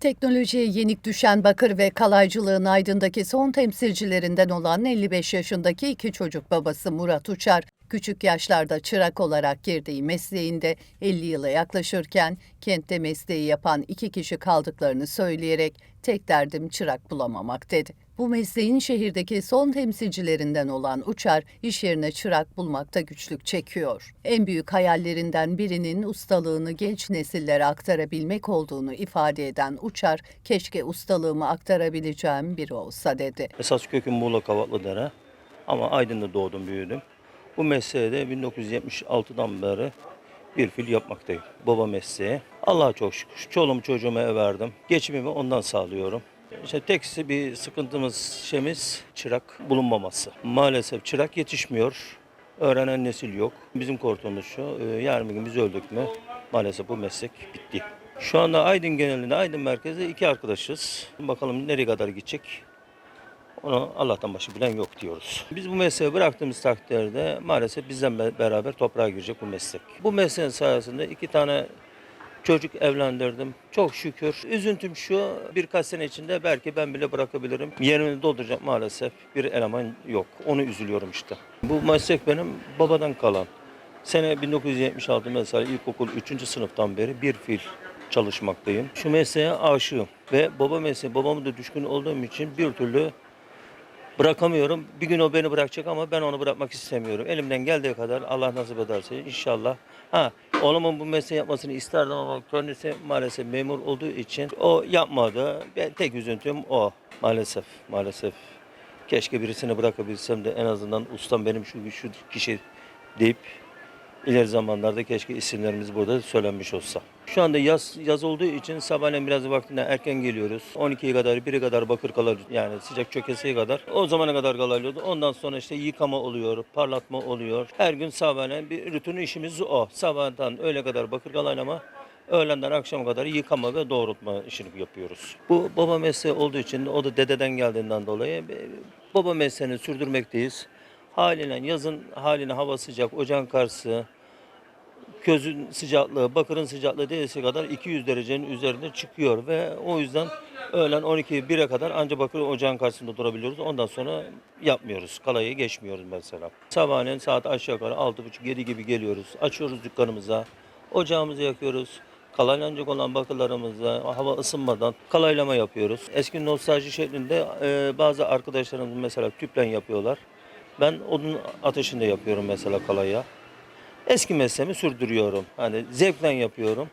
Teknolojiye yenik düşen bakır ve kalaycılığın Aydın'daki son temsilcilerinden olan 55 yaşındaki iki çocuk babası Murat Uçar, küçük yaşlarda çırak olarak girdiği mesleğinde 50 yıla yaklaşırken kentte mesleği yapan iki kişi kaldıklarını söyleyerek tek derdim çırak bulamamak dedi. Bu mesleğin şehirdeki son temsilcilerinden olan Uçar, iş yerine çırak bulmakta güçlük çekiyor. En büyük hayallerinden birinin ustalığını genç nesillere aktarabilmek olduğunu ifade eden Uçar, keşke ustalığımı aktarabileceğim biri olsa dedi. Esas köküm Muğla Kavaklıdere ama Aydın'da doğdum büyüdüm. Bu mesleğe de 1976'dan beri bir fil yapmaktayım. Baba mesleği. Allah'a çok şükür. Çoluğumu çocuğuma verdim. Geçimimi ondan sağlıyorum. İşte tek bir sıkıntımız şeyimiz çırak bulunmaması. Maalesef çırak yetişmiyor. Öğrenen nesil yok. Bizim korkumuz şu, e, yarın bir gün biz öldük mü maalesef bu meslek bitti. Şu anda Aydın genelinde, Aydın merkezde iki arkadaşız. Bakalım nereye kadar gidecek? Onu Allah'tan başka bilen yok diyoruz. Biz bu mesleği bıraktığımız takdirde maalesef bizden be- beraber toprağa girecek bu meslek. Bu mesleğin sayesinde iki tane çocuk evlendirdim. Çok şükür. Üzüntüm şu birkaç sene içinde belki ben bile bırakabilirim. Yerimi dolduracak maalesef bir eleman yok. Onu üzülüyorum işte. Bu meslek benim babadan kalan. Sene 1976 mesela ilkokul 3. sınıftan beri bir fil çalışmaktayım. Şu mesleğe aşığım ve baba mesleği babamı da düşkün olduğum için bir türlü bırakamıyorum. Bir gün o beni bırakacak ama ben onu bırakmak istemiyorum. Elimden geldiği kadar Allah nasip ederse inşallah. Ha, oğlumun bu mesleği yapmasını isterdim ama kendisi maalesef memur olduğu için o yapmadı. Ben tek üzüntüm o. Maalesef, maalesef. Keşke birisini bırakabilsem de en azından ustam benim şu, şu kişi deyip ileri zamanlarda keşke isimlerimiz burada söylenmiş olsa. Şu anda yaz yaz olduğu için sabahleyin biraz vaktinde erken geliyoruz. 12'ye kadar, 1'e kadar bakır kalır yani sıcak çökesiye kadar. O zamana kadar kalıyordu. Ondan sonra işte yıkama oluyor, parlatma oluyor. Her gün sabahleyin bir rutin işimiz o. Sabahtan öğle kadar bakır kalaylama, öğlenden akşama kadar yıkama ve doğrultma işini yapıyoruz. Bu baba mesleği olduğu için o da dededen geldiğinden dolayı baba mesleğini sürdürmekteyiz. Haliyle yazın haline hava sıcak, ocağın karşısı, közün sıcaklığı, bakırın sıcaklığı değilse kadar 200 derecenin üzerinde çıkıyor ve o yüzden öğlen 12-1'e kadar ancak bakır ocağın karşısında durabiliyoruz. Ondan sonra yapmıyoruz. Kalayı geçmiyoruz mesela. Sabahleyin saat aşağı yukarı 6.30-7 gibi geliyoruz. Açıyoruz dükkanımıza. Ocağımızı yakıyoruz. Kalaylanacak olan bakırlarımızda hava ısınmadan kalaylama yapıyoruz. Eski nostalji şeklinde e, bazı arkadaşlarımız mesela tüplen yapıyorlar. Ben odun ateşinde yapıyorum mesela kalaya. Eski mesleğimi sürdürüyorum. Hani zevkle yapıyorum.